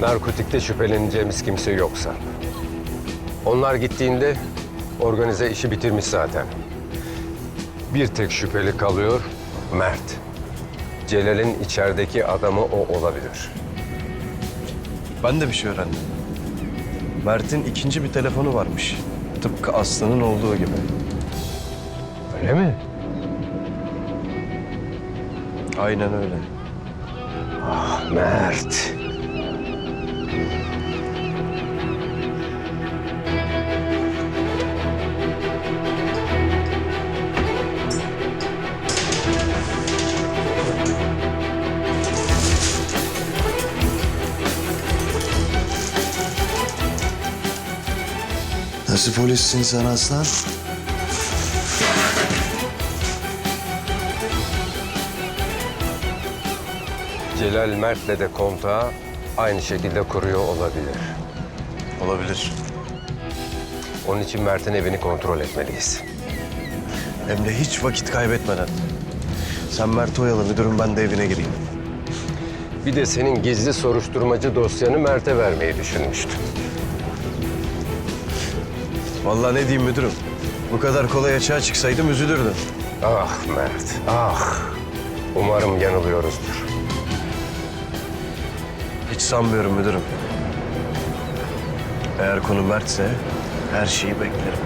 Narkotikte şüpheleneceğimiz kimse yoksa. Onlar gittiğinde organize işi bitirmiş zaten. Bir tek şüpheli kalıyor, Mert. Celal'in içerideki adamı o olabilir. Ben de bir şey öğrendim. Mert'in ikinci bir telefonu varmış. Tıpkı Aslı'nın olduğu gibi. Öyle mi? Aynen öyle. Mert. Nasıl polissin sen aslan? Celal Mert'le de kontağı aynı şekilde kuruyor olabilir. Olabilir. Onun için Mert'in evini kontrol etmeliyiz. Hem de hiç vakit kaybetmeden. Sen Mert oyalı müdürüm ben de evine gireyim. Bir de senin gizli soruşturmacı dosyanı Mert'e vermeyi düşünmüştüm. Vallahi ne diyeyim müdürüm. Bu kadar kolay açığa çıksaydım üzülürdüm. Ah Mert, ah. Umarım yanılıyoruzdur. Hiç sanmıyorum müdürüm. Eğer konu Mert'se her şeyi beklerim.